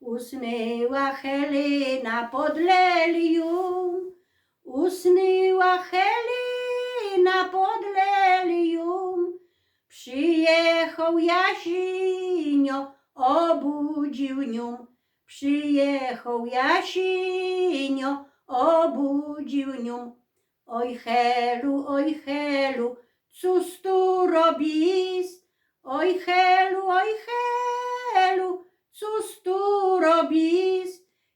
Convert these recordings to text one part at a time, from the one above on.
Usnęła Helena pod lelium, usnęła Helena pod lelium. Przyjechał Jasinio, obudził nią. Przyjechał Jasinio, obudził nią. Oj Helu, oj Helu, cóż tu robisz? Oj Helu, oj Helu, cóż tu robisz?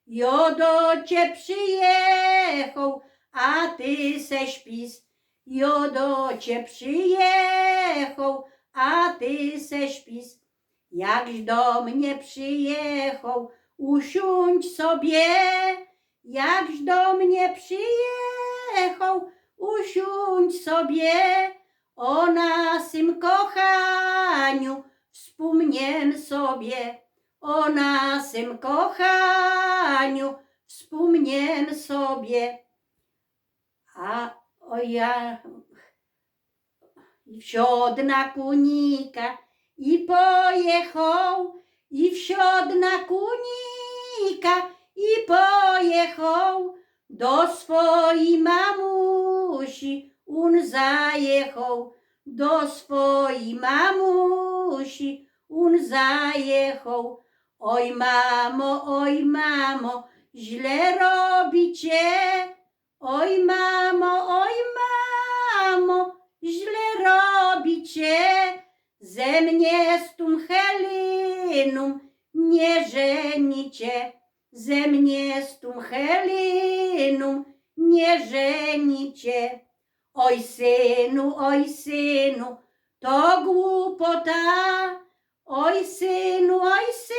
Jo do cię przyjechał, a ty se śpisz. Jo do cię przyjechał, a ty se śpisz. Jakś do mnie przyjechał, usiądź sobie. Jakś do mnie przyjechał, usiądź sobie. O nasym kochaniu wspomniem sobie. O nasym kochaniu wspomniem sobie. A o ja wsiadł na kunika i pojechał, i wsiadł na kunika i pojechał do swojej mamusi. On zajechał do swojej mamusi. On zajechał. Oj mamo, oj mamo, źle robicie. Oj mamo, oj mamo, źle robicie. Ze mnie z tą nie żenicie. Ze mnie z tą nie żenicie. Oj synu, oj synu, to głupota. Oj synu, oj synu,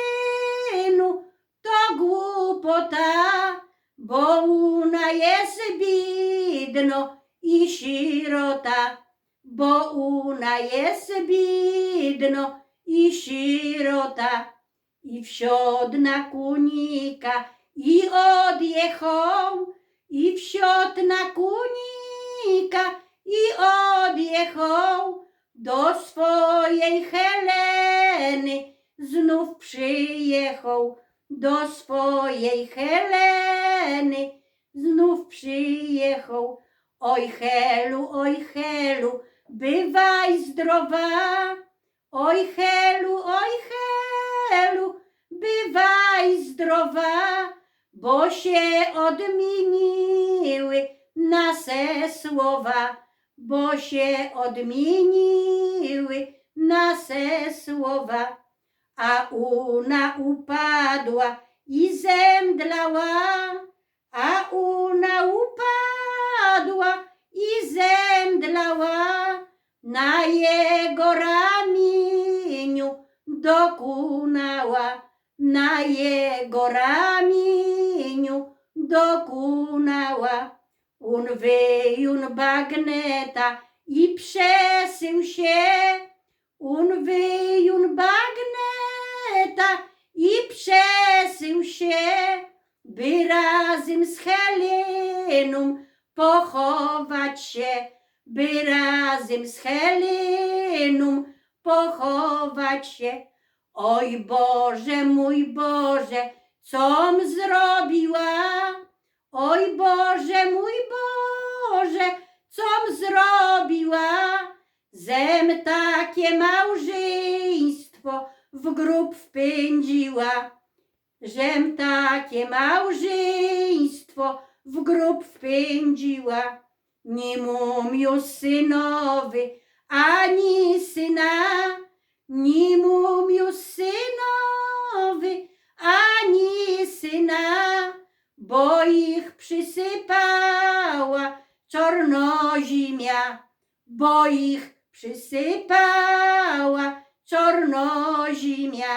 bo una jest bidno i sirota, bo una jest bidno i sirota. I wsiadł na kunika i odjechał, i wsiadł na kunika i odjechał do swojej Heleny. Znów przyjechał do swojej Heleny. Znów przyjechał. Oj Helu, oj Helu, bywaj zdrowa. Oj Helu, oj Helu, bywaj zdrowa, bo się odmieniły nasze słowa, bo się odmieniły nasze słowa, a una upadła i zemdlała, a una upadła i zemdlała na jego ramieniu. Dokunała, na jego ramieniu. Dokunała. On wyjun bagneta i przesył się, on wyjun bagneta i przesył się, by razem z Heleną pochować się, by razem z Heleną pochować się. Oj Boże, mój Boże, com zrobiła? Oj Boże, mój Boże, com zrobiła? Zem takie małżeństwo w grób wpędziła. Żem takie małżeństwo w grób wpędziła. Nie mum synowy, ani syna, nie mum synowy, ani syna, bo ich przysypała czornozimia, bo ich przysypała czornozimia.